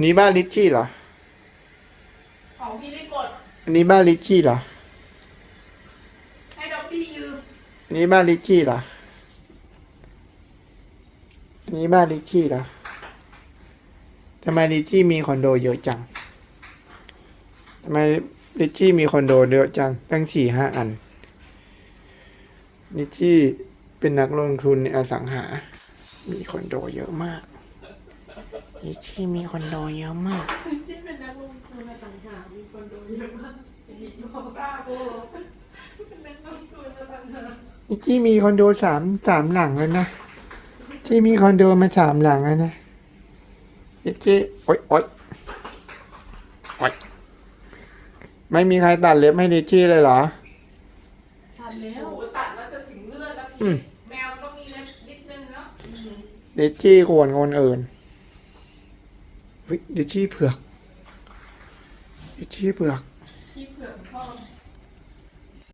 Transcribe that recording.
นี่บ้านลิชชี่เหรอ ของพี่ได้กดอันนี้บ้านลิชชี่เหรอ ให้ดอกบี้ยืมอันนี้บ้านลิชชี่เหรอ อันนี้บ้านลิชชี่เหรอทำไมลิชชี่มีคอนโดเยอะจังทำไมลิชชี่มีคอนโดเยอะจัง ตั้งสี่ห้าอันลิชชี่เป็นนักลงทุนในอสังหา มีคอนโดเยอะมาก ลิชชี่มีคอนโดเยอะมาก ที่เป็นนักลงทุนอสังหามีคนโดนเยอะมากอีกบอกบ้าโบเป็นนักลงทุนอสังหาลิชชี่มีคอนโดสามสามหลังแล้วนะชี่มีคอนโดมาสามหลังแล้วนะลิชชี่โอ๊ยโอ๊ยโอ๊ยไม่มีใครตัดเล็บให้ลิชชี่เลยเหรอ ตัดแล้วตัดแล้วจะถึงเลือดแล้วอืพี่ม แมวต้องมีเล็บนิดนึงเนาะอืมลิชชี่ควรคนอื่น วิลิชี่เผือกลิชชี่เผือกชี้เผือก